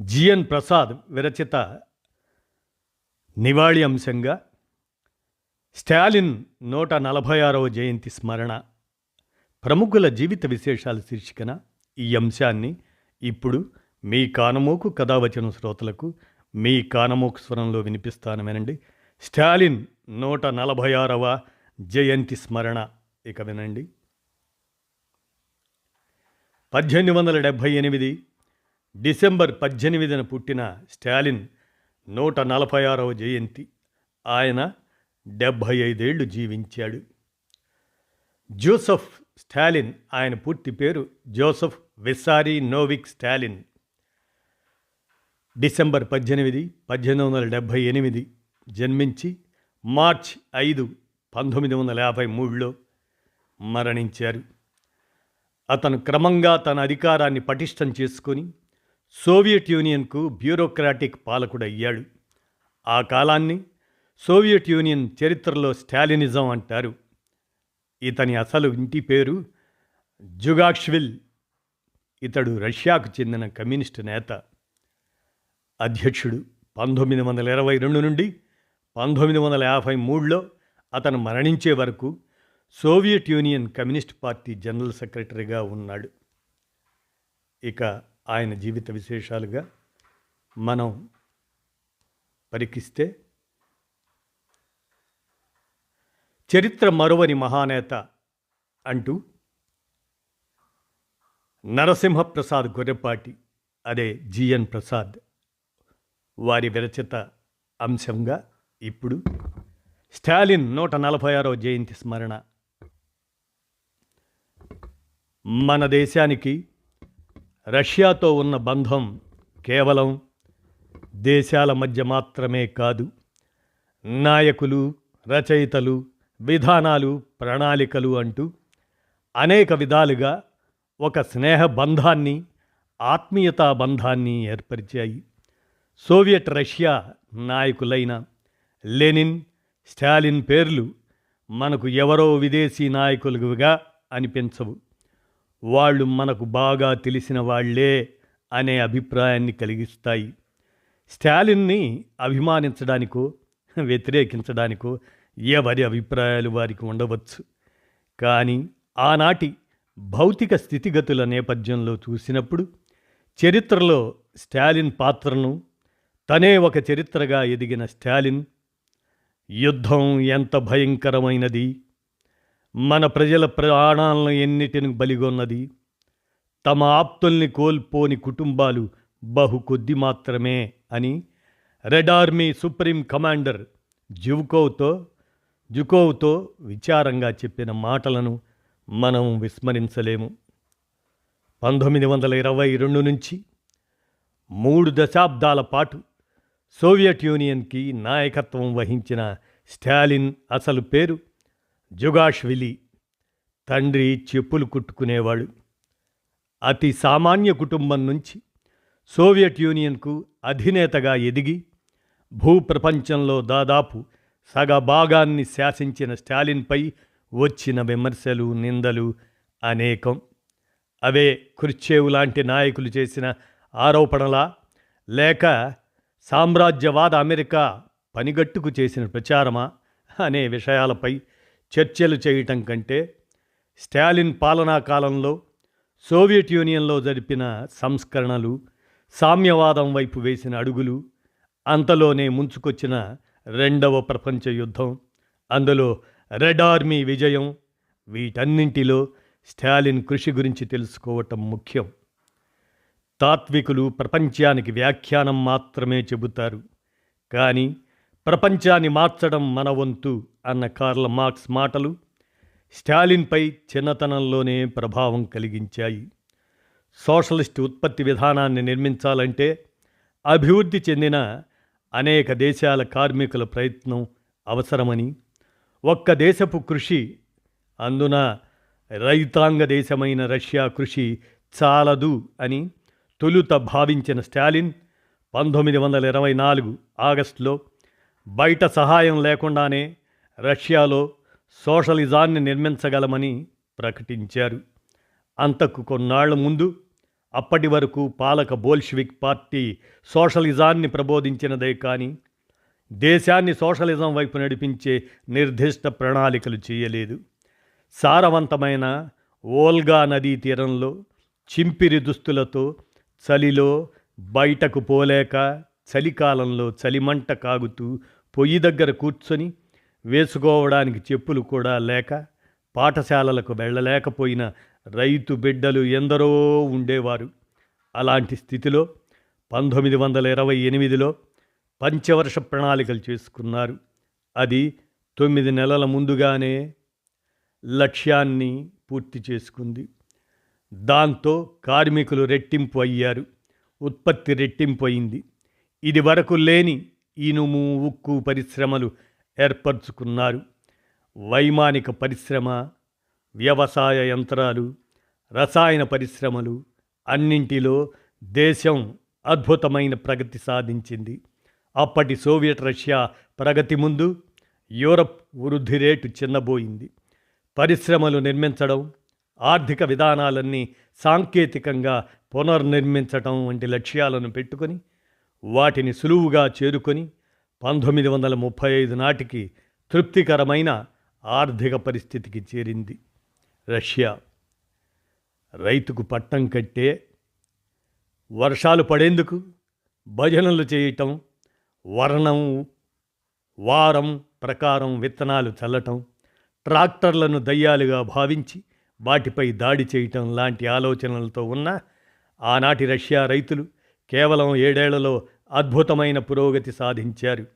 GN Prasad విరచిత నివాళి అంశంగా స్టాలిన్ నూట నలభై ఆరవ జయంతి స్మరణ ప్రముఖుల జీవిత విశేషాల శీర్షికన ఈ అంశాన్ని ఇప్పుడు మీ కానమోకు కథావచన శ్రోతలకు మీ కానమోకు స్వరంలో వినిపిస్తాను వినండి స్టాలిన్ నూట నలభై ఆరవ జయంతి స్మరణ ఇక వినండి. పద్దెనిమిది వందల డెబ్భై ఎనిమిది డిసెంబర్ పద్దెనిమిదిన పుట్టిన స్టాలిన్ నూట నలభై ఆరవ జయంతి. ఆయన డెబ్భై ఐదేళ్ళు జీవించాడు. జోసఫ్ స్టాలిన్ ఆయన పూర్తి పేరు Joseph Vissarionovich Stalin. December పద్దెనిమిది పద్దెనిమిది వందల డెబ్భై ఎనిమిది జన్మించి మార్చ్ ఐదు పంతొమ్మిది వందల యాభై మూడులో మరణించారు. అతను క్రమంగా తన అధికారాన్ని పటిష్టం చేసుకొని సోవియట్ యూనియన్కు బ్యూరోక్రాటిక్ పాలకుడయ్యాడు. ఆ కాలాన్ని సోవియట్ యూనియన్ చరిత్రలో స్టాలినిజం అంటారు. ఇతని అసలు ఇంటి పేరు జుగాక్ష్విల్ ఇతడు రష్యాకు చెందిన కమ్యూనిస్టు నేత. అధ్యక్షుడు పంతొమ్మిది వందల ఇరవై రెండు నుండి పంతొమ్మిది వందల యాభై మూడులో అతను మరణించే వరకు Soviet Union Communist Party General సెక్రటరీగా ఉన్నాడు. ఇక ఆయన జీవిత విశేషాలుగా మనం పరికిస్తే చరిత్ర మరువని మహానేత అంటూ నరసింహప్రసాద్ గొర్రెపాటి అదే జిఎన్ ప్రసాద్ వారి విరచిత అంశంగా ఇప్పుడు స్టాలిన్ నూట నలభై ఆరో జయంతి స్మరణ మన దేశానికి రష్యాతో ఉన్న బంధం కేవలం దేశాల మధ్య మాత్రమే కాదు నాయకులు రచయితలు విధానాలు ప్రణాళికలు అంటూ అనేక విధాలుగా ఒక స్నేహ బంధాన్ని ఆత్మీయతా బంధాన్ని ఏర్పరిచాయి. సోవియట్ రష్యా నాయకులైన లెనిన్ స్టాలిన్ పేర్లు మనకు ఎవరో విదేశీ నాయకులుగా అనిపించవు. వాళ్ళు మనకు బాగా తెలిసిన వాళ్ళే అనే అభిప్రాయాన్ని కలిగిస్తాయి. స్టాలిన్ని అభిమానించడానికో వ్యతిరేకించడానికో ఎవరి అభిప్రాయాలు వారికి ఉండవచ్చు. కానీ ఆనాటి భౌతిక స్థితిగతుల నేపథ్యంలో చూసినప్పుడు చరిత్రలో స్టాలిన్ పాత్రను తనే ఒక చరిత్రగా ఎదిగిన స్టాలిన్ యుద్ధం ఎంత భయంకరమైనది! మన ప్రజల ప్రాణాలను ఎన్నిటిని బలిగొన్నది? తమ ఆప్తుల్ని కోల్పోని కుటుంబాలు బహు కొద్ది మాత్రమే అని రెడ్ ఆర్మీ సుప్రీం కమాండర్ జువ్కోవ్తో జుకోవ్తో విచారంగా చెప్పిన మాటలను మనం విస్మరించలేము. పంతొమ్మిది వందల ఇరవై రెండు నుంచి మూడు దశాబ్దాల పాటు సోవియట్ యూనియన్కి నాయకత్వం వహించిన స్టాలిన్ అసలు పేరు జుగాష్విలి తండ్రి చెప్పులు కుట్టుకునేవాడు. అతి సామాన్య కుటుంబం నుంచి సోవియట్ యూనియన్కు అధినేతగా ఎదిగి భూప్రపంచంలో దాదాపు సగభాగాన్ని శాసించిన స్టాలిన్పై వచ్చిన విమర్శలు నిందలు అనేకం. అవే కుర్చేవు లాంటి నాయకులు చేసిన ఆరోపణలా లేక సామ్రాజ్యవాద అమెరికా పనిగట్టుకు చేసిన ప్రచారమా అనే విషయాలపై చర్చలు చేయటం కంటే స్టాలిన్ పాలనా కాలంలో సోవియట్ యూనియన్లో జరిపిన సంస్కరణలు సామ్యవాదం వైపు వేసిన అడుగులు అంతలోనే ముంచుకొచ్చిన రెండవ ప్రపంచ యుద్ధం అందులో రెడ్ ఆర్మీ విజయం వీటన్నింటిలో స్టాలిన్ కృషి గురించి తెలుసుకోవటం ముఖ్యం. తాత్వికులు ప్రపంచానికి వ్యాఖ్యానం మాత్రమే చెబుతారు. కానీ ప్రపంచాన్ని మార్చడం మన వంతు అన్న కార్ల మార్క్స్ మాటలు స్టాలిన్పై చిన్నతనంలోనే ప్రభావం కలిగించాయి. సోషలిస్ట్ ఉత్పత్తి విధానాన్ని నిర్మించాలంటే అభివృద్ధి చెందిన అనేక దేశాల కార్మికుల ప్రయత్నం అవసరమని ఒక్క దేశపు కృషి అందున రైతాంగ దేశమైన రష్యా కృషి చాలదు అని తొలుత భావించిన స్టాలిన్ పంతొమ్మిది వందల ఇరవై నాలుగు ఆగస్టులో బయట సహాయం లేకుండానే రష్యాలో సోషలిజాన్ని నిర్మించగలమని ప్రకటించారు. అంతకు కొన్నాళ్ళ ముందు అప్పటి వరకు పాలక బోల్షివిక్ పార్టీ సోషలిజాన్ని ప్రబోధించినదే కానీ దేశాన్ని సోషలిజం వైపు నడిపించే నిర్దిష్ట ప్రణాళికలు చేయలేదు. సారవంతమైన ఓల్గా నదీ తీరంలో చింపిరి దుస్తులతో చలిలో బయటకు పోలేక చలికాలంలో చలిమంట కాగుతూ పొయ్యి దగ్గర కూర్చొని వేసుకోవడానికి చెప్పులు కూడా లేక పాఠశాలలకు వెళ్ళలేకపోయిన రైతు బిడ్డలు ఎందరో ఉండేవారు. అలాంటి స్థితిలో పంతొమ్మిది వందల ఇరవై ఎనిమిదిలో పంచవర్ష ప్రణాళికలు చేసుకున్నారు. అది తొమ్మిది నెలల ముందుగానే లక్ష్యాన్ని పూర్తి చేసుకుంది. దాంతో కార్మికులు రెట్టింపు అయ్యారు. ఉత్పత్తి రెట్టింపు అయింది. ఇది వరకు లేని ఇనుము ఉక్కు పరిశ్రమలు ఏర్పరచుకున్నారు. వైమానిక పరిశ్రమ వ్యవసాయ యంత్రాలు రసాయన పరిశ్రమలు అన్నింటిలో దేశం అద్భుతమైన ప్రగతి సాధించింది. అప్పటి సోవియట్ రష్యా ప్రగతి ముందు యూరప్ వృద్ధి రేటు చిన్నబోయింది. పరిశ్రమలు నిర్మించడం ఆర్థిక విధానాలన్నీ సాంకేతికంగా పునర్నిర్మించటం వంటి లక్ష్యాలను పెట్టుకొని వాటిని సులువుగా చేరుకొని పంతొమ్మిది వందల ముప్పై ఐదు నాటికి తృప్తికరమైన ఆర్థిక పరిస్థితికి చేరింది రష్యా. రైతుకు పట్టం కట్టే వర్షాలు పడేందుకు భజనలు చేయటం వర్ణం వారం ప్రకారం విత్తనాలు చల్లటం ట్రాక్టర్లను దయ్యాలుగా భావించి వాటిపై దాడి చేయటం లాంటి ఆలోచనలతో ఉన్న ఆనాటి రష్యా రైతులు కేవలం ఏడేళ్ళలో అద్భుతమైన పురోగతి సాధించారు.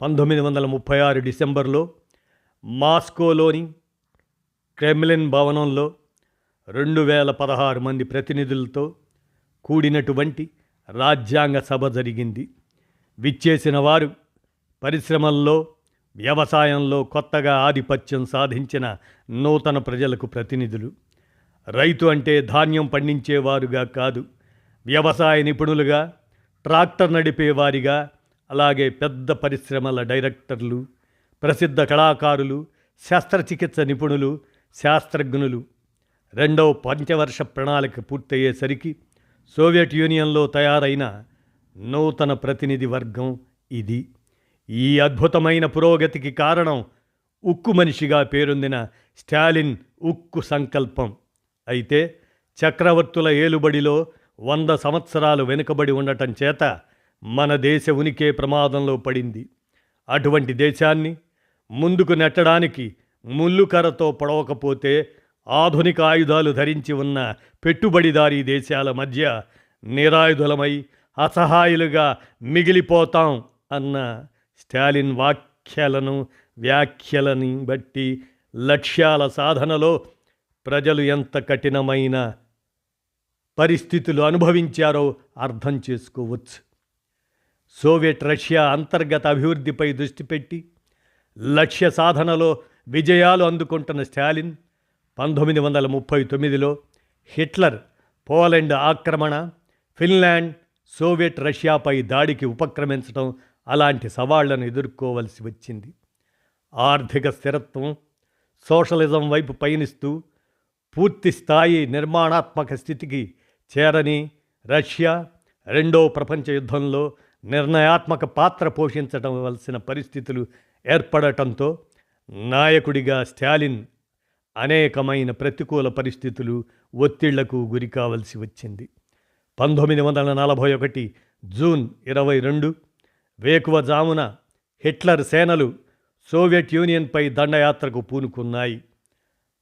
పంతొమ్మిది వందల ముప్పై ఆరు డిసెంబర్లో మాస్కోలోని క్రెమ్లిన్ భవనంలో రెండు వేల పదహారు మంది ప్రతినిధులతో కూడినటువంటి రాజ్యాంగ సభ జరిగింది. విచ్చేసిన వారు పరిశ్రమల్లో వ్యవసాయంలో కొత్తగా ఆధిపత్యం సాధించిన నూతన ప్రజలకు ప్రతినిధులు. రైతు అంటే ధాన్యం పండించేవారుగా కాదు వ్యవసాయ నిపుణులుగా ట్రాక్టర్ నడిపేవారిగా అలాగే పెద్ద పరిశ్రమల డైరెక్టర్లు ప్రసిద్ధ కళాకారులు శస్త్రచికిత్స నిపుణులు శాస్త్రజ్ఞులు. రెండవ పంచవర్ష ప్రణాళిక పూర్తయ్యేసరికి సోవియట్ యూనియన్లో తయారైన నూతన ప్రతినిధి వర్గం ఇది. ఈ అద్భుతమైన పురోగతికి కారణం ఉక్కు మనిషిగా పేరొందిన స్టాలిన్ ఉక్కు సంకల్పం. అయితే చక్రవర్తుల ఏలుబడిలో వంద సంవత్సరాలు వెనుకబడి ఉండటం చేత మన దేశ ఉనికే ప్రమాదంలో పడింది. అటువంటి దేశాన్ని ముందుకు నెట్టడానికి ముల్లుకరతో పడవకపోతే ఆధునిక ఆయుధాలు ధరించి ఉన్న పెట్టుబడిదారీ దేశాల మధ్య నిరాయుధులమై అసహాయులుగా మిగిలిపోతాం అన్న స్టాలిన్ వాక్యాలను వ్యాఖ్యలని బట్టి లక్ష్యాల సాధనలో ప్రజలు ఎంత కఠినమైన పరిస్థితులు అనుభవించారో అర్థం చేసుకోవచ్చు. సోవియట్ రష్యా అంతర్గత అభివృద్ధిపై దృష్టి పెట్టి లక్ష్య సాధనలో విజయాలు అందుకుంటున్న స్టాలిన్ పంతొమ్మిది వందల ముప్పై తొమ్మిదిలో హిట్లర్ పోలాండ్ ఆక్రమణ ఫిన్లాండ్ సోవియట్ రష్యాపై దాడికి ఉపక్రమించడం అలాంటి సవాళ్ళను ఎదుర్కోవలసి వచ్చింది. ఆర్థిక స్థిరత్వం సోషలిజం వైపు పయనిస్తూ పూర్తి స్థాయి నిర్మాణాత్మక స్థితికి చేరని రష్యా రెండో ప్రపంచ యుద్ధంలో నిర్ణయాత్మక పాత్ర పోషించడం వలసిన పరిస్థితులు ఏర్పడటంతో నాయకుడిగా స్టాలిన్ అనేకమైన ప్రతికూల పరిస్థితులు ఒత్తిళ్ళకు గురి కావలసి వచ్చింది. పంతొమ్మిది వందల నలభై ఒకటి జూన్ ఇరవై రెండు వేకువజామున హిట్లర్ సేనలు సోవియట్ యూనియన్పై దండయాత్రకు పూనుకున్నాయి.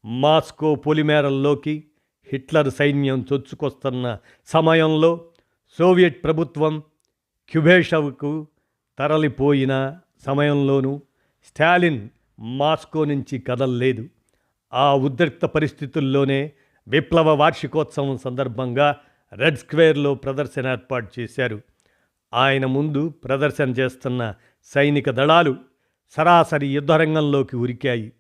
మాస్కో పొలిమేరల్లోకి హిట్లర్ సైన్యం చొచ్చుకొస్తున్న సమయంలో సోవియట్ ప్రభుత్వం క్యుబేషవ్కు తరలిపోయిన సమయంలోనూ స్టాలిన్ మాస్కో నుంచి కదల్లేదు. ఆ ఉద్రిక్త పరిస్థితుల్లోనే విప్లవ వార్షికోత్సవం సందర్భంగా రెడ్ స్క్వేర్లో ప్రదర్శన ఏర్పాటు చేశారు. ఆయన ముందు ప్రదర్శన చేస్తున్న సైనిక దళాలు సరాసరి యుద్ధరంగంలోకి ఉరికాయి.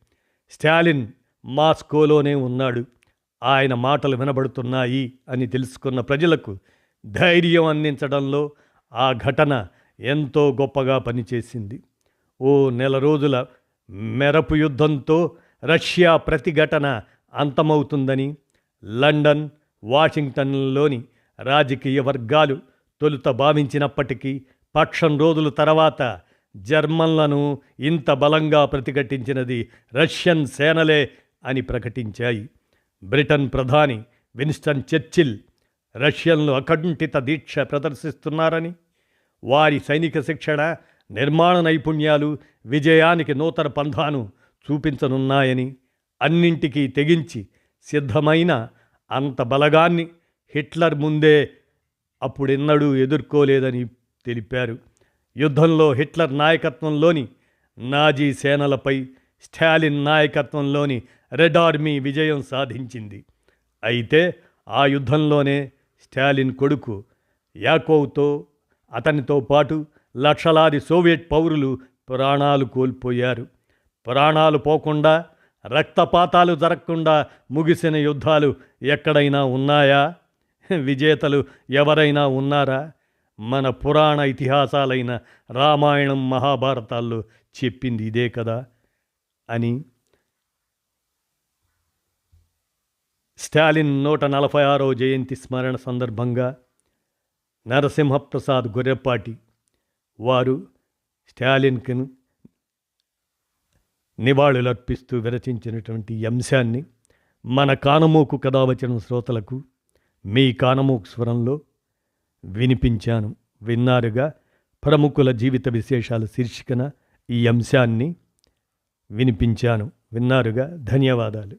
స్టాలిన్ మాస్కోలోనే ఉన్నాడు. ఆయన మాటలు వినబడుతున్నాయి అని తెలుసుకున్న ప్రజలకు ధైర్యం అందించడంలో ఆ ఘటన ఎంతో గొప్పగా పనిచేసింది. ఓ నెల రోజుల మెరపు యుద్ధంతో రష్యా ప్రతిఘటన అంతమవుతుందని లండన్ వాషింగ్టన్లోని రాజకీయ వర్గాలు తొలుత భావించినప్పటికీ పక్షం రోజుల తర్వాత జర్మన్లను ఇంత బలంగా ప్రతిఘటించినది రష్యన్ సేనలే అని ప్రకటించాయి. బ్రిటన్ ప్రధాని విన్స్టన్ చర్చిల్ రష్యన్లు అకంఠిత దీక్ష ప్రదర్శిస్తున్నారని వారి సైనిక శిక్షణ నిర్మాణ నైపుణ్యాలు విజయానికి నూతన పంథాను చూపించనున్నాయని అన్నింటికీ తెగించి సిద్ధమైన అంత బలగాన్ని హిట్లర్ ముందే అప్పుడెన్నడూ ఎదుర్కోలేదని తెలిపారు. యుద్ధంలో హిట్లర్ నాయకత్వంలోని నాజీ సేనలపై స్టాలిన్ నాయకత్వంలోని రెడ్ ఆర్మీ విజయం సాధించింది. అయితే ఆ యుద్ధంలోనే స్టాలిన్ కొడుకు యాకోవ్తో అతనితో పాటు లక్షలాది సోవియట్ పౌరులు ప్రాణాలు కోల్పోయారు. ప్రాణాలు పోకుండా రక్తపాతాలు జరగకుండా ముగిసిన యుద్ధాలు ఎక్కడైనా ఉన్నాయా? విజేతలు ఎవరైనా ఉన్నారా? మన పురాణ ఇతిహాసాలైన రామాయణం మహాభారతాల్లో చెప్పింది ఇదే కదా అని స్టాలిన్ నూట నలభై ఆరో జయంతి స్మరణ సందర్భంగా నరసింహప్రసాద్ గొర్రెపాటి వారు స్టాలిన్కి నివాళులర్పిస్తూ విరచించినటువంటి అంశాన్ని మన కానమోకు కథావచన శ్రోతలకు మీ కానమోకు స్వరంలో వినిపించాను. విన్నారుగా ప్రముఖుల జీవిత విశేషాల శీర్షికన ఈ అంశాన్ని వినిపించాను. విన్నారుగా? ధన్యవాదాలు.